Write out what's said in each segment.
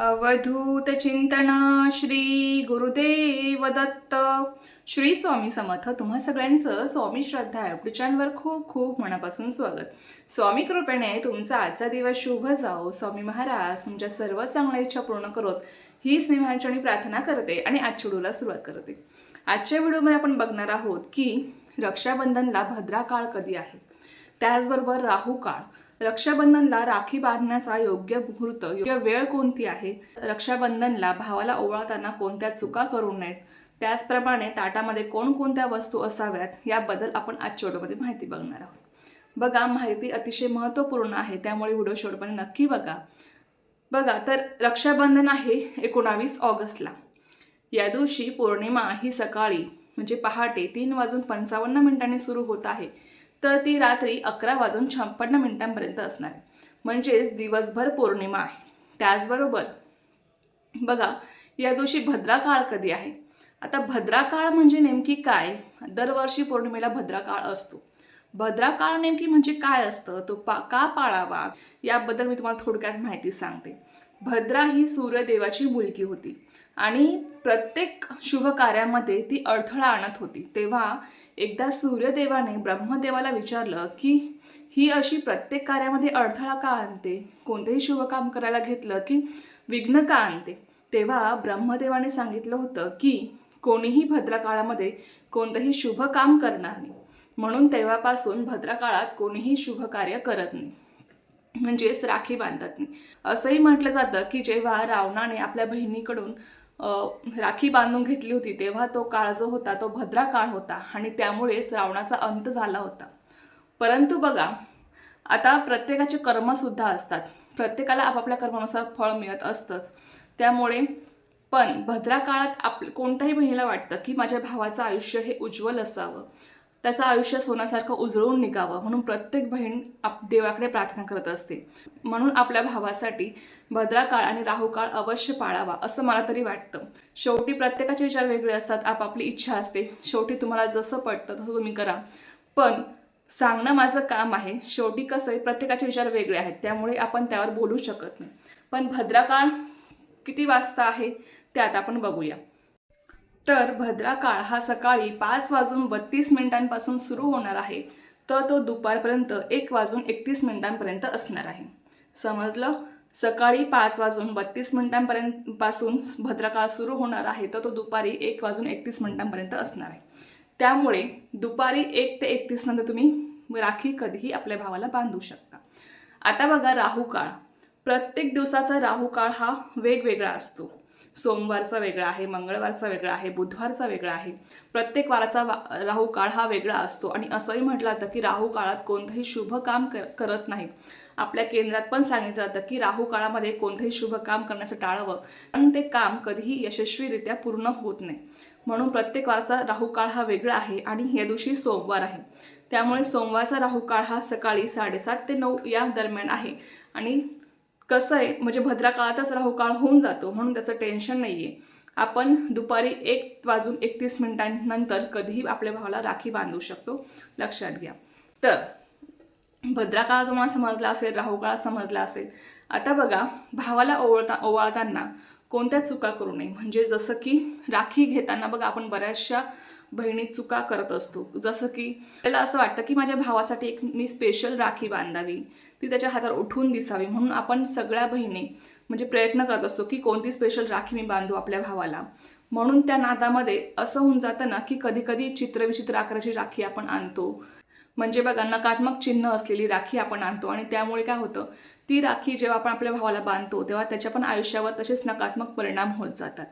अवधूत चिंतन श्री गुरुदेव दत्त. श्री स्वामी समर्थ. तुम्हा सगळ्यांचं स्वामी श्रद्धा या चॅनलवर खूप खूप मनापासून स्वागत. स्वामी कृपेने तुमचा आजचा दिवस शुभ जाओ. स्वामी महाराज तुमच्या सर्व चांगल्या इच्छा पूर्ण करत. हीच मी प्रार्थना करते आणि आजच्या व्हिडिओला सुरुवात करते. आजच्या व्हिडिओमध्ये आपण बघणार आहोत की रक्षाबंधनला भद्रा काळ कधी आहे? त्याचबरोबर राहू काळ. रक्षाबंधनला राखी बांधण्याचा योग्य मुहूर्त योग्य वेळ कोणती आहे? रक्षाबंधनला भावाला ओवाळताना कोणत्या चुका करू नयेत? त्याचप्रमाणे ताटामध्ये कोणकोणत्या वस्तू असाव्यात? याबद्दल आपण आजच्या व्हिडिओमध्ये माहिती बघणार आहोत. बघा माहिती अतिशय महत्त्वपूर्ण आहे त्यामुळे व्हिडिओ शेवटपर्यंत नक्की बघा. बघा तर रक्षाबंधन आहे एकोणावीस ऑगस्टला. या दिवशी पौर्णिमा ही सकाळी म्हणजे पहाटे तीन वाजून पंचावन्न मिनिटांनी सुरू होत आहे. तर ती रात्री अकरा वाजून छप्पन्न मिनिटांपर्यंत असणार. म्हणजेच दिवसभर पौर्णिमा आहे. त्याचबरोबर बघा या दिवशी भद्रा काळ कधी आहे? आता भद्रा काळ म्हणजे नेमकी काय? दरवर्षी पौर्णिमेला भद्रा काळ असतो. भद्रा काळ नेमकी म्हणजे काय असतं? तो पा का पाळावा? याबद्दल मी तुम्हाला थोडक्यात माहिती सांगते. भद्रा ही सूर्यदेवाची मुलगी होती आणि प्रत्येक शुभ कार्यामध्ये ती अडथळा आणत होती. तेव्हा एकदा सूर्यदेवाने ब्रह्मदेवाला विचारलं की ही अशी प्रत्येक कार्यामध्ये अडथळा का आणते? कोणतेही शुभ काम करायला घेतलं की विघ्न का आणते? तेव्हा ब्रह्मदेवाने सांगितलं होतं की कोणीही भद्रकाळामध्ये कोणतंही शुभ काम करणार नाही. म्हणून तेव्हापासून भद्रकाळात कोणीही शुभ कार्य करत नाही. म्हणजेच राखी बांधत नाही. असंही म्हटलं जातं की जेव्हा रावणाने आपल्या बहिणीकडून राखी बांधून घेतली होती तेव्हा तो काळ जो होता तो भद्रा काळ होता आणि त्यामुळे श्रावणाचा अंत झाला होता. परंतु बघा आता प्रत्येकाचे कर्मसुद्धा असतात. प्रत्येकाला आपापल्या कर्मानुसार फळ मिळत असतंच. त्यामुळे पण भद्रा काळात आप कोणत्याही बहिणीला वाटतं की माझ्या भावाचं आयुष्य हे उज्ज्वल असावं. त्याचं आयुष्य सोन्यासारखं उजळून निघावं म्हणून प्रत्येक बहीण आप देवाकडे प्रार्थना करत असते. म्हणून आपल्या भावासाठी भद्रा काळ आणि राहू काळ अवश्य पाळावा असं मला तरी वाटतं. शेवटी प्रत्येकाचे विचार वेगळे असतात आपापली इच्छा असते. शेवटी तुम्हाला जसं पटतं तसं तुम्ही करा. पण सांगणं माझं काम आहे. शेवटी कसं आहे प्रत्येकाचे विचार वेगळे आहेत. त्यामुळे आपण त्यावर बोलू शकत नाही. पण भद्रा काळ किती वाजता आहे ते आता आपण बघूया. तर भद्रा काळ हा सकाळी पाच वाजून बत्तीस मिनिटांपासून सुरू होणार आहे. तर तो दुपारपर्यंत एक वाजून एकतीस मिनिटांपर्यंत असणार आहे. समजलं? सकाळी पाच वाजून बत्तीस मिनिटांपर्यंत पासून भद्रकाळ सुरू होणार आहे. तर तो दुपारी एक वाजून एकतीस मिनिटांपर्यंत असणार आहे. त्यामुळे दुपारी एक ते एकतीस नंतर तुम्ही राखी कधीही आपल्या भावाला बांधू शकता. आता बघा राहू काळ. प्रत्येक दिवसाचा राहू काळ हा वेगवेगळा असतो. सोमवारचा वेगळा आहे मंगळवारचा वेगळा आहे बुधवारचा वेगळा आहे. प्रत्येक वाराचा वा राहू काळ हा वेगळा असतो आणि असंही म्हटलं जातं की राहू काळात कोणतंही शुभ काम कर करत नाही. आपल्या केंद्रात पण सांगितलं जातं की राहू काळामध्ये कोणतंही शुभ काम करण्याचं टाळावं. पण ते काम कधीही यशस्वीरित्या पूर्ण होत नाही. म्हणून प्रत्येक वारचा राहू काळ हा वेगळा आहे आणि या दिवशी सोमवार आहे. त्यामुळे सोमवारचा राहू काळ हा सकाळी साडेसात ते नऊ या दरम्यान आहे. आणि कसं आहे म्हणजे भद्रा काळातच राहू काळ होऊन जातो म्हणून त्याचं टेन्शन नाही आहे आपण दुपारी एक वाजून एकतीस मिनिटांनंतर कधीही आपल्या भावाला राखी बांधू शकतो. लक्षात घ्या. तर भद्रा काळ तुम्हाला समजला असेल राहू काळ समजला असेल. आता बघा भावाला ओवळता ओवाळताना कोणत्या चुका करू नये. म्हणजे जसं की राखी घेताना बघा आपण बऱ्याचशा बहिणी चुका करत असतो. जसं की त्याला असं वाटतं की माझ्या भावासाठी एक मी स्पेशल राखी बांधावी. ती त्याच्या हातावर उठून दिसावी म्हणून आपण सगळ्या बहिणी म्हणजे प्रयत्न करत असतो की कोणती स्पेशल राखी मी बांधू आपल्या भावाला. म्हणून त्या नादामध्ये असं होऊन जातं ना की कधीकधी चित्रविचित्र आकाराची राखी आपण आणतो. म्हणजे बघा नकारात्मक चिन्ह असलेली राखी आपण आणतो आणि त्यामुळे काय होतं ती राखी जेव्हा आपण आपल्या भावाला बांधतो तेव्हा त्याच्या पण आयुष्यावर तसेच नकारात्मक परिणाम होत जातात.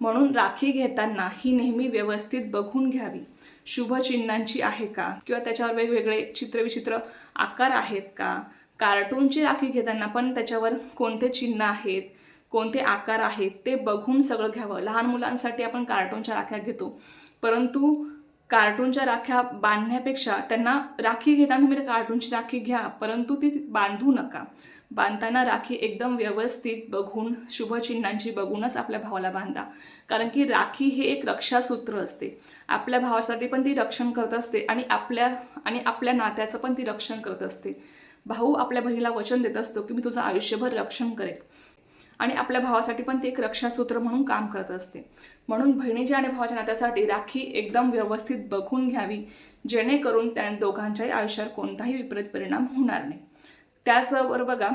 म्हणून राखी घेताना ही नेहमी व्यवस्थित बघून घ्यावी. शुभ चिन्हांची आहे का? किंवा त्याच्यावर वेगवेगळे चित्रविचित्र आकार आहेत का? कार्टूनची राखी घेताना पण त्याच्यावर कोणते चिन्ह आहेत कोणते आकार आहेत ते बघून सगळं घ्यावं. लहान मुलांसाठी आपण कार्टूनच्या राख्या घेतो. परंतु कार्टूनच्या राख्या बांधण्यापेक्षा त्यांना राखी घेताना तुम्ही कार्टूनची राखी घ्या परंतु ती बांधू नका. बांधताना राखी एकदम व्यवस्थित बघून शुभचिन्हांची बघूनच आपल्या भावाला बांधा. कारण की राखी हे एक रक्षासूत्र असते. आपल्या भावासाठी पण ती रक्षण करत असते आणि आपल्या आणि आपल्या नात्याचं पण ती रक्षण करत असते. भाऊ आपल्या बहिणीला वचन देत असतो की मी तुझं आयुष्यभर रक्षण करेल आणि आपल्या भावासाठी पण ते एक रक्षासूत्र म्हणून काम करत असते. म्हणून बहिणीच्या आणि भावाच्या नात्यासाठी राखी एकदम व्यवस्थित बघून घ्यावी जेणेकरून त्या दोघांच्याही आयुष्यावर कोणताही विपरीत परिणाम होणार नाही. त्याचबरोबर बघा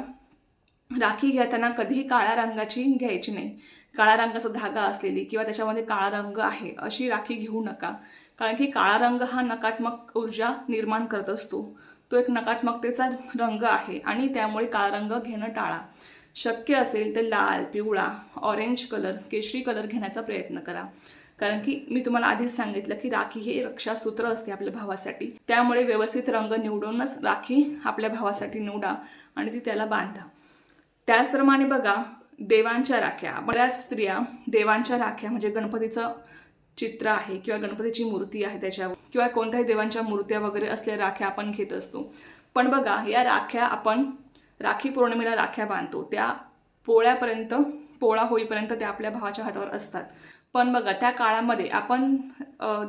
राखी घेताना कधीही काळ्या रंगाची घ्यायची नाही. काळ्या रंगाचा धागा असलेली किंवा त्याच्यामध्ये काळा रंग आहे अशी राखी घेऊ नका. कारण की काळा रंग हा नकारात्मक ऊर्जा निर्माण करत असतो. तो एक नकारात्मकतेचा रंग आहे आणि त्यामुळे काळा रंग घेणं टाळा. शक्य असेल तर लाल पिवळा ऑरेंज कलर केशरी कलर घेण्याचा प्रयत्न करा. कारण की मी तुम्हाला आधीच सांगितलं की राखी हे रक्षासूत्र असते आपल्या भावासाठी. त्यामुळे व्यवस्थित रंग निवडूनच राखी आपल्या भावासाठी निवडा आणि ती त्याला बांधा. त्याचप्रमाणे बघा देवांच्या राख्या. बऱ्याच स्त्रिया देवांच्या राख्या म्हणजे गणपतीचं चित्र आहे किंवा गणपतीची मूर्ती आहे त्याच्यावर किंवा कोणत्याही देवांच्या मूर्त्या वगैरे असलेल्या राख्या आपण घेत असतो. पण बघा या राख्या आपण राखी पौर्णिमेला राख्या बांधतो. त्या पोळ्यापर्यंत पोळा होईपर्यंत त्या आपल्या भावाच्या हातावर असतात. पण बघा त्या काळामध्ये आपण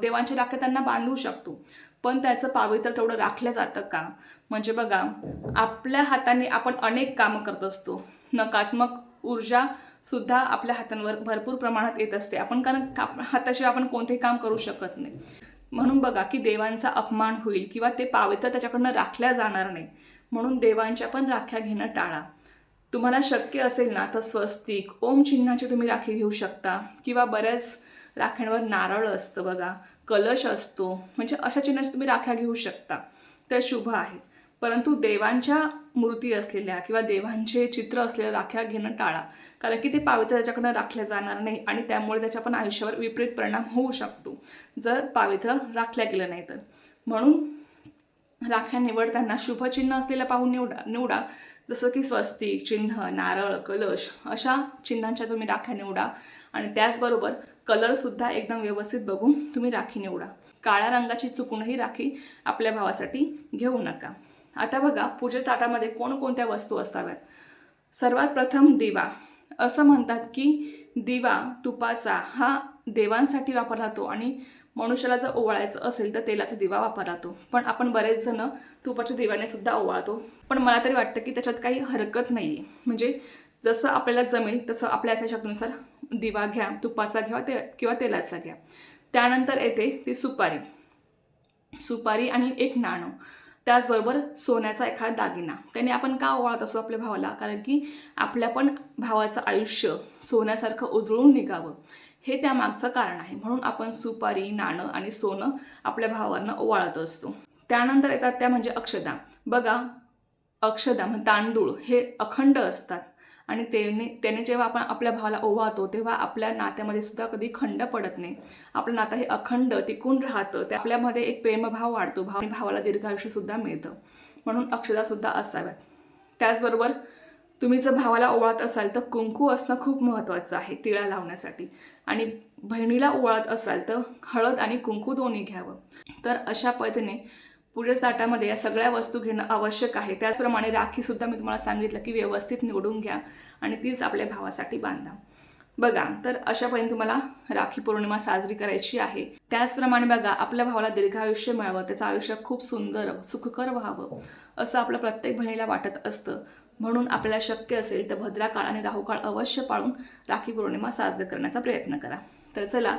देवांच्या राख्या त्यांना बांधू शकतो. पण त्याचं पावित्र तेवढं राखलं जातं का? म्हणजे बघा आपल्या हाताने आपण अनेक कामं करत असतो. नकारात्मक ऊर्जा सुद्धा आपल्या हातांवर भरपूर प्रमाणात येत असते. आपण कारण का- हाताशिवाय आपण कोणतेही काम करू शकत नाही. म्हणून बघा की देवांचा अपमान होईल किंवा ते पावित्र त्याच्याकडनं राखल्या जाणार नाही. म्हणून देवांच्या पण राख्या घेणं टाळा. तुम्हाला शक्य असेल ना तर स्वस्तिक ओम चिन्हाची तुम्ही राखी घेऊ शकता. किंवा बऱ्याच राख्यांवर नारळ असतं बघा कलश असतो. म्हणजे अशा चिन्हाची तुम्ही राख्या घेऊ शकता. तर शुभ आहे. परंतु देवांच्या मूर्ती असलेल्या किंवा देवांचे चित्र असलेल्या राख्या घेणं टाळा. कारण की ते पावित्र्य त्याच्याकडनं राखल्या जाणार नाही आणि त्यामुळे त्याच्या पण आयुष्यावर विपरीत परिणाम होऊ शकतो. जर पावित्र राखल्या गेलं नाही तर. म्हणून राख्या निवडताना शुभचिन्ह असलेल्या पाहून निवडा निवडा. जसं की स्वस्तिक चिन्ह नारळ कलश अशा चिन्हांच्या तुम्ही राख्या निवडा. आणि त्याचबरोबर कलरसुद्धा एकदम व्यवस्थित बघून तुम्ही राखी निवडा. काळ्या रंगाची चुकूनही राखी आपल्या भावासाठी घेऊ नका. आता बघा पूजे ताटामध्ये कोणकोणत्या वस्तू असाव्यात? सर्वात प्रथम दिवा. असं म्हणतात की दिवा तुपाचा हा देवांसाठी वापरला जातो आणि मनुष्याला जर ओवाळायचं असेल तर तेलाचा दिवा वापरला जातो. पण आपण बरेच जण तुपाच्या दिव्याने सुद्धा ओवाळतो. पण मला तरी वाटतं की त्याच्यात काही हरकत नाही आहे म्हणजे जसं आपल्याला जमेल तसं आपल्या शक्तीनुसार दिवा घ्या तुपाचा घ्या ते किंवा तेलाचा घ्या. त्यानंतर येते ती सुपारी. सुपारी आणि एक नाणं. त्याचबरोबर सोन्याचा एखादा दागिना. त्याने आपण का ओवाळत असो आपल्या भावाला? कारण की आपल्या पण भावाचं आयुष्य सोन्यासारखं उजळून निघावं. हे त्यामागचं कारण आहे. म्हणून आपण सुपारी नाणं आणि सोनं आपल्या भावांना ओवाळत असतो. त्यानंतर येतात त्या म्हणजे अक्षदा. बघा अक्षदा म्हणजे तांदूळ हे अखंड असतात. आणि त्याने त्याने जेव्हा आपण आपल्या भावाला ओवाळतो तेव्हा आपल्या नात्यामध्ये सुद्धा कधी खंड पडत नाही. आपलं नातं हे अखंड टिकून राहतं. ते आपल्यामध्ये एक प्रेमभाव वाढतो. भाव आणि भावाला दीर्घायुष्यसुद्धा मिळतं. म्हणून अक्षदासुद्धा असाव्यात. त्याचबरोबर तुम्ही जर भावाला ओवाळत असाल तर कुंकू असणं खूप महत्त्वाचं आहे टिळा लावण्यासाठी. आणि बहिणीला ओवाळत असाल तर हळद आणि कुंकू दोन्ही घ्यावं. तर अशा पद्धतीने पूजेच या सगळ्या वस्तू घेणं आवश्यक आहे. त्याचप्रमाणे राखीसुद्धा मी तुम्हाला सांगितलं की व्यवस्थित निवडून घ्या आणि तीच आपल्या भावासाठी बांधा. बघा तर अशा पद्धतीने तुम्हाला राखी पौर्णिमा साजरी करायची आहे. त्याचप्रमाणे बघा आपल्या भावाला दीर्घायुष्य मिळावं त्याचं आयुष्य खूप सुंदर सुखकर व्हावं असं आपलं प्रत्येक बहिणीला वाटत असतं. म्हणून आपल्याला शक्य असेल तर भद्रा काळ आणि राहुकाळ अवश्य पाळून राखी पौर्णिमा साजरी करण्याचा प्रयत्न करा. तर चला